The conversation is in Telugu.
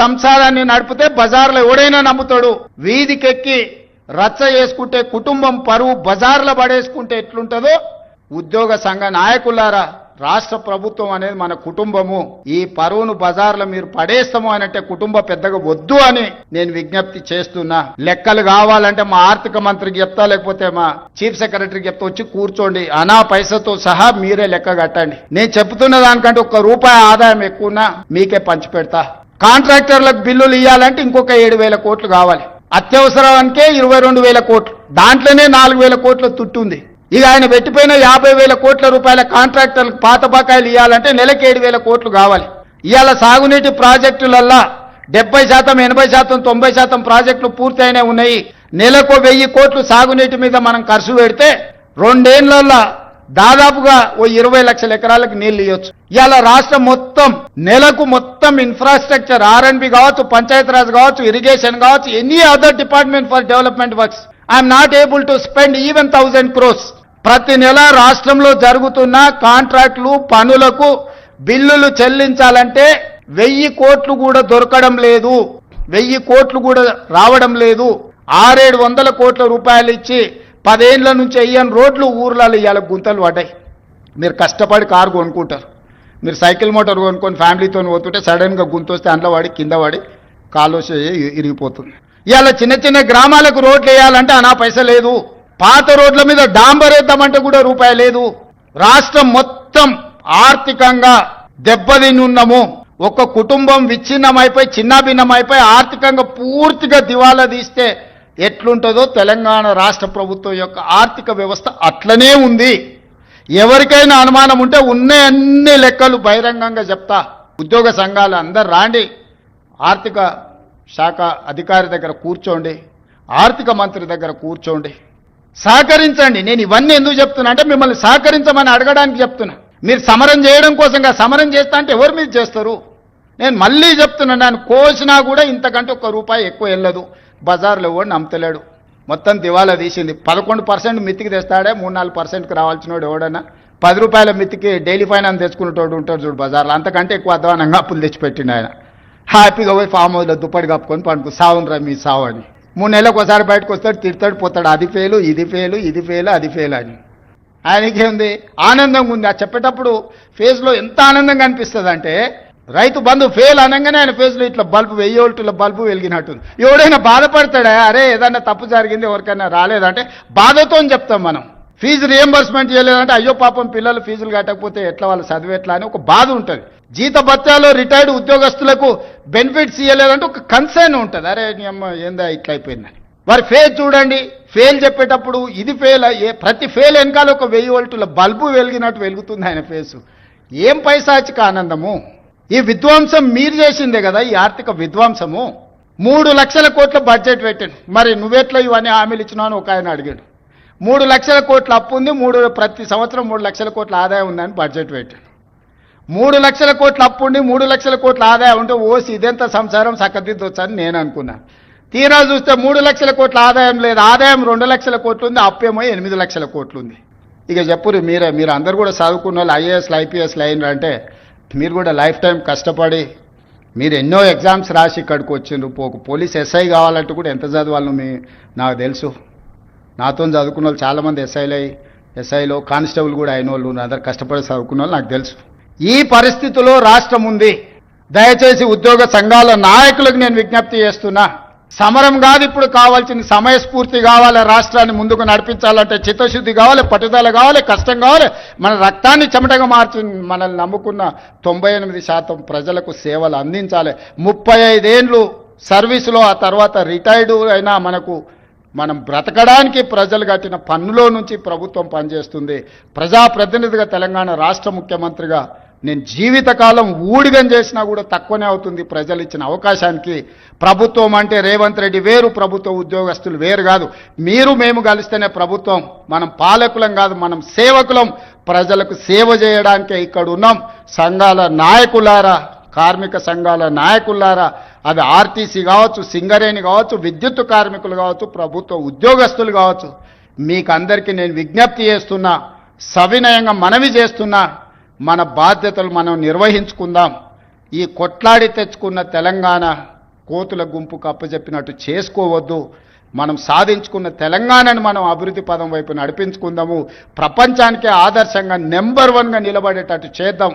సంసారాన్ని నడిపితే బజార్లో ఎవడైనా నమ్ముతాడు. వీధికెక్కి రచ్చ చేసుకుంటే కుటుంబం పరువు బజార్లో పడేసుకుంటే ఎట్లుంటుందో ఉద్యోగ సంఘ నాయకులారా రాష్ట్ర ప్రభుత్వం అనేది మన కుటుంబము. ఈ పరువును బజార్లో మీరు పడేస్తాము అని అంటే కుటుంబ పెద్దగా వద్దు అని నేను విజ్ఞప్తి చేస్తున్నా. లెక్కలు కావాలంటే మా ఆర్థిక మంత్రికి చెప్తా లేకపోతే మా చీఫ్ సెక్రటరీకి చెప్తా వచ్చి కూర్చోండి. అనా పైసతో సహా మీరే లెక్క కట్టండి. నేను చెప్తున్న దానికంటే ఒక్క రూపాయి ఆదాయం ఎక్కువనా మీకే పంచి పెడతా కాంట్రాక్టర్లకు బిల్లులు ఇవ్వాలంటే ఇంకొక ఏడు వేల కోట్లు కావాలి. అత్యవసరానికే ఇరవై రెండు వేల కోట్లు. దాంట్లోనే నాలుగు వేల కోట్ల తుట్టుంది ఇక ఆయన పెట్టిపోయిన యాభై వేల కోట్ల రూపాయల కాంట్రాక్టర్లకు పాత బకాయిలు ఇవ్వాలంటే నెలకి ఏడు వేల కోట్లు కావాలి. ఇవాళ సాగునీటి ప్రాజెక్టులల్లా డెబ్బై శాతం ఎనభై శాతం తొంభై శాతం ప్రాజెక్టులు పూర్తయినే ఉన్నాయి. నెలకు వెయ్యి కోట్లు సాగునీటి మీద మనం ఖర్చు పెడితే రెండేళ్ళలో దాదాపుగా ఓ ఇరవై లక్షల ఎకరాలకు నీళ్ళు ఇవ్వచ్చు ఇలా రాష్ట్రం మొత్తం నెలకు మొత్తం ఇన్ఫ్రాస్ట్రక్చర్ ఆర్ఎన్బి కావచ్చు పంచాయతీరాజ్ కావచ్చు ఇరిగేషన్ కావచ్చు any other department for development works I'm not able to spend even thousand crores ప్రతి నెల రాష్ట్రంలో జరుగుతున్న కాంట్రాక్టులు పనులకు బిల్లులు చెల్లించాలంటే వెయ్యి కోట్లు కూడా దొరకడం లేదు. వెయ్యి కోట్లు కూడా రావడం లేదు. ఆరేడు వందల కోట్ల రూపాయలు ఇచ్చి పదేండ్ల నుంచి వెయ్యని రోడ్లు ఊర్లలో ఇవాళ గుంతలు పడ్డాయి. మీరు కష్టపడి కారు కొనుక్కుంటారు. మీరు సైకిల్ మోటార్ కొనుక్కొని ఫ్యామిలీతో పోతుంటే సడన్గా గుంత వస్తే అందులో పడి కింద పడి కాలు ఇరిగిపోతుంది. ఇవాళ చిన్న చిన్న గ్రామాలకు రోడ్లు వేయాలంటే అనా పైస లేదు. పాత రోడ్ల మీద డాంబర్ వేద్దామంటే కూడా రూపాయి లేదు. రాష్ట్రం మొత్తం ఆర్థికంగా దెబ్బతినున్నాము ఒక కుటుంబం విచ్ఛిన్నమైపోయి చిన్నాభిన్నమైపోయి ఆర్థికంగా పూర్తిగా దివాలా తీస్తే ఎట్లుంటుందో తెలంగాణ రాష్ట్ర ప్రభుత్వం యొక్క ఆర్థిక వ్యవస్థ అట్లనే ఉంది. ఎవరికైనా అనుమానం ఉంటే ఉన్న అన్ని లెక్కలు బహిరంగంగా చెప్తా. ఉద్యోగ సంఘాలు అందరు రాండి. ఆర్థిక శాఖ అధికారి దగ్గర కూర్చోండి. ఆర్థిక మంత్రి దగ్గర కూర్చోండి. సహకరించండి. నేను ఇవన్నీ ఎందుకు చెప్తున్నా అంటే మిమ్మల్ని సహకరించమని అడగడానికి చెప్తున్నా. మీరు సమరం చేయడం కోసంగా సమరం చేస్తా అంటే ఎవరు మీరు చేస్తారు? నేను మళ్ళీ చెప్తున్నాను నేను కోసినా కూడా ఇంతకంటే ఒక్క రూపాయి ఎక్కువ వెళ్ళదు బజార్లో ఎవడు నమ్మతలేడు. మొత్తం దివాలా తీసింది. పదకొండు పర్సెంట్ మితికి తెస్తాడే మూడు నాలుగు పర్సెంట్కి రావాల్సినోడు ఎవడన్నా. పది రూపాయల మితికి డైలీ ఫైనాన్స్ తెచ్చుకునేటోడు ఉంటాడు చూడు బజార్లో. అంతకంటే ఎక్కువ అధ్వానంగా అప్పులు తెచ్చిపెట్టిండు ఆయన. హ్యాపీగా పోయి ఫామ్ హౌస్లో దుప్పటి కప్పుకొని పండుకు. సావునరా మీ సావు అని. మూడు నెలలకు ఒకసారి బయటకు వస్తాడు తిడతాడు పోతాడు. అది ఫెయిలు ఇది ఫెయిలు ఇది ఫెయిల్ అది ఫెయిల్ అని. ఆయనకేముంది? ఆనందంగా ఉంది. ఆ చెప్పేటప్పుడు ఫేస్లో ఎంత ఆనందంగా అనిపిస్తుంది అంటే రైతు బంధు ఫెయిల్ అనగానే ఆయన ఫేస్లో ఇట్లా బల్బు వెయ్యి వోల్టుల బల్బు వెలిగినట్టుంది. ఎవడైనా బాధపడతాడా? అరే ఏదన్నా తప్పు జరిగింది ఎవరికైనా రాలేదంటే బాధతో చెప్తాం మనం. ఫీజు రియంబర్స్మెంట్ చేయలేదంటే అయ్యో పాపం పిల్లలు ఫీజులు కట్టకపోతే ఎట్లా వాళ్ళు చదివేట్లా అని ఒక బాధ ఉంటుంది. జీత భత్యాలు రిటైర్డ్ ఉద్యోగస్తులకు బెనిఫిట్స్ ఇవ్వలేదంటే ఒక కన్సర్న్ ఉంటుంది. అరే అమ్మ ఏందా ఇట్లా అయిపోయిందని. వారి ఫేల్ చూడండి. ఫెయిల్ చెప్పేటప్పుడు ఇది ఫెయిల్ ఏ ప్రతి ఫెయిల్ వెనకాల ఒక వెయ్యి వోల్టుల బల్బు వెలిగినట్టు వెలుగుతుంది ఆయన ఫేసు ఏం పైసాచిక ఆనందము? ఈ విధ్వంసం మీరు చేసిందే కదా ఈ ఆర్థిక విధ్వంసము. మూడు లక్షల కోట్ల బడ్జెట్ పెట్టాను మరి నువ్వెట్లా ఇవన్నీ హామీలు ఇచ్చినావు అని ఒక ఆయన అడిగాడు. మూడు లక్షల కోట్ల అప్పు ఉంది మూడు ప్రతి సంవత్సరం మూడు లక్షల కోట్ల ఆదాయం ఉందని బడ్జెట్ పెట్టాను మూడు లక్షల కోట్ల అప్పు ఉండి మూడు లక్షల కోట్ల ఆదాయం ఉంటే ఓసి ఇదెంత సంసారం సక్కదిద్దొచ్చని నేను అనుకున్నాను తీరా చూస్తే మూడు లక్షల కోట్ల ఆదాయం లేదు ఆదాయం రెండు లక్షల కోట్లు ఉంది అప్పేమో ఎనిమిది లక్షల కోట్లు ఉంది. ఇక చెప్పురు మీరే మీరు అందరు కూడా చదువుకున్న వాళ్ళు ఐఏఎస్లు ఐపీఎస్లు అయినారంటే మీరు కూడా లైఫ్ టైం కష్టపడి మీరు ఎన్నో ఎగ్జామ్స్ రాసి ఇక్కడికి వచ్చిండ్రు. ఒక పోలీస్ ఎస్ఐ కావాలంటే కూడా ఎంత చదవాలను మీ నాకు తెలుసు. నాతో చదువుకున్న వాళ్ళు చాలామంది ఎస్ఐలు అయ్యి ఎస్ఐలో కానిస్టేబుల్ కూడా అయిన వాళ్ళు అందరు కష్టపడి చదువుకున్న వాళ్ళు నాకు తెలుసు. ఈ పరిస్థితిలో రాష్ట్రం ఉంది. దయచేసి ఉద్యోగ సంఘాల నాయకులకు నేను విజ్ఞప్తి చేస్తున్నా. సమరం కాదు ఇప్పుడు కావాల్సిన సమయస్ఫూర్తి కావాలి రాష్ట్రాన్ని ముందుకు నడిపించాలంటే చిత్తశుద్ధి కావాలి పట్టుదల కావాలి కష్టం కావాలి. మన రక్తాన్ని చెమటగా మార్చి మనల్ని నమ్ముకున్న తొంభై ఎనిమిది శాతం ప్రజలకు సేవలు అందించాలి. ముప్పై ఐదేండ్లు సర్వీసులో ఆ తర్వాత రిటైర్డ్ అయినా మనకు మనం బ్రతకడానికి ప్రజలు కట్టిన పన్నులో నుంచి ప్రభుత్వం పనిచేస్తుంది. ప్రజాప్రతినిధిగా తెలంగాణ రాష్ట్ర ముఖ్యమంత్రిగా నేను జీవితకాలం ఊడిగం చేసినా కూడా తక్కువనే అవుతుంది ప్రజలు ఇచ్చిన అవకాశానికి. ప్రభుత్వం అంటే రేవంత్ రెడ్డి వేరు ప్రభుత్వ ఉద్యోగస్తులు వేరు కాదు. మీరు మేము కలిస్తేనే ప్రభుత్వం. మనం పాలకులం కాదు మనం సేవకులం. ప్రజలకు సేవ చేయడానికే ఇక్కడ ఉన్నాం. సంఘాల నాయకులారా కార్మిక సంఘాల నాయకులారా అది ఆర్టీసీ కావచ్చు సింగరేణి కావచ్చు విద్యుత్ కార్మికులు కావచ్చు ప్రభుత్వ ఉద్యోగస్తులు కావచ్చు. మీకు అందరికీ నేను విజ్ఞప్తి చేస్తున్నా సవినయంగా మనవి చేస్తున్నా మన బాధ్యతలు మనం నిర్వహించుకుందాం. ఈ కొట్లాడి తెచ్చుకున్న తెలంగాణ కోతుల గుంపుకు అప్పచెప్పినట్టు చేసుకోవద్దు. మనం సాధించుకున్న తెలంగాణను మనం అభివృద్ధి పదం వైపు నడిపించుకుందాము. ప్రపంచానికే ఆదర్శంగా నెంబర్ వన్గా నిలబడేటట్టు చేద్దాం.